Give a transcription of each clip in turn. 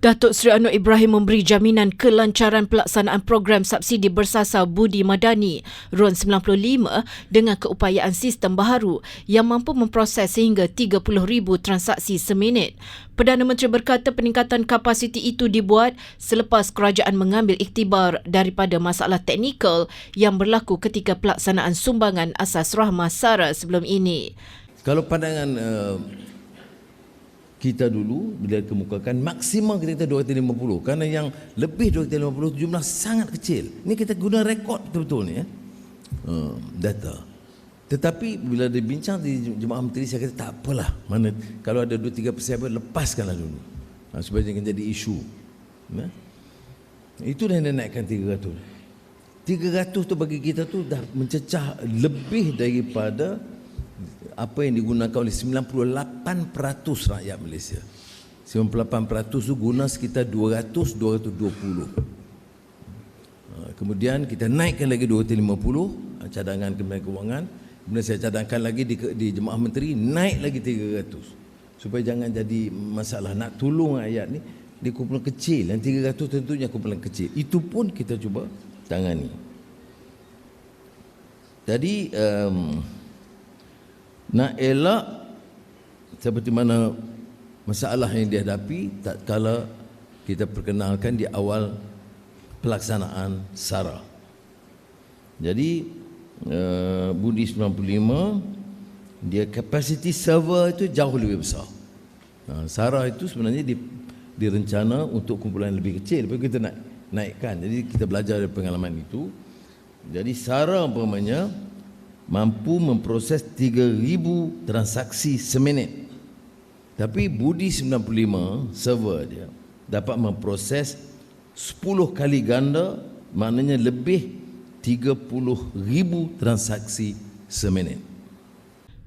Datuk Seri Anwar Ibrahim memberi jaminan kelancaran pelaksanaan program subsidi bersasar Budi Madani RUN 95 dengan keupayaan sistem baharu yang mampu memproses sehingga 30,000 transaksi seminit. Perdana Menteri berkata peningkatan kapasiti itu dibuat selepas kerajaan mengambil iktibar daripada masalah teknikal yang berlaku ketika pelaksanaan sumbangan asas rahmah SARA sebelum ini. Kalau pandangan uh, kita dulu bila kemukakan maksimum kita kata 250 kerana yang lebih 250 jumlah sangat kecil. Ini kita guna rekod betul-betul ni ya. Uh, data. Tetapi bila dibincang di jemaah menteri saya kata tak apalah. Mana kalau ada 2 3 persen lepaskanlah dulu. Ha, supaya jangan jadi isu. Ya. Itu dah naikkan 300. 300 tu bagi kita tu dah mencecah lebih daripada apa yang digunakan oleh 98% rakyat Malaysia. 98% tu guna sekitar 200 220. Ha, kemudian kita naikkan lagi 250 ha, cadangan Kementerian Kewangan. Kemudian saya cadangkan lagi di, di Jemaah Menteri naik lagi 300. Supaya jangan jadi masalah nak tolong ayat ni di kumpulan kecil. Yang 300 tentunya kumpulan kecil. Itu pun kita cuba tangani. Jadi um, nak elak seperti mana masalah yang dihadapi tak kala kita perkenalkan di awal pelaksanaan SARA. Jadi uh, Budi 95 dia kapasiti server itu jauh lebih besar. Uh, SARA itu sebenarnya di, direncana untuk kumpulan lebih kecil tapi kita nak naikkan. Jadi kita belajar dari pengalaman itu. Jadi SARA umpamanya mampu memproses 3000 transaksi seminit. Tapi Budi 95 server dia dapat memproses 10 kali ganda maknanya lebih 30,000 transaksi seminit.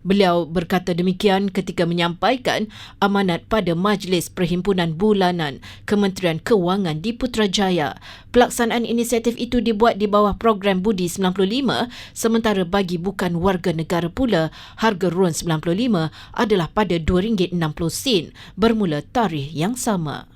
Beliau berkata demikian ketika menyampaikan amanat pada Majlis Perhimpunan Bulanan Kementerian Kewangan di Putrajaya. Pelaksanaan inisiatif itu dibuat di bawah program Budi 95 sementara bagi bukan warga negara pula harga RUN 95 adalah pada RM2.60 bermula tarikh yang sama.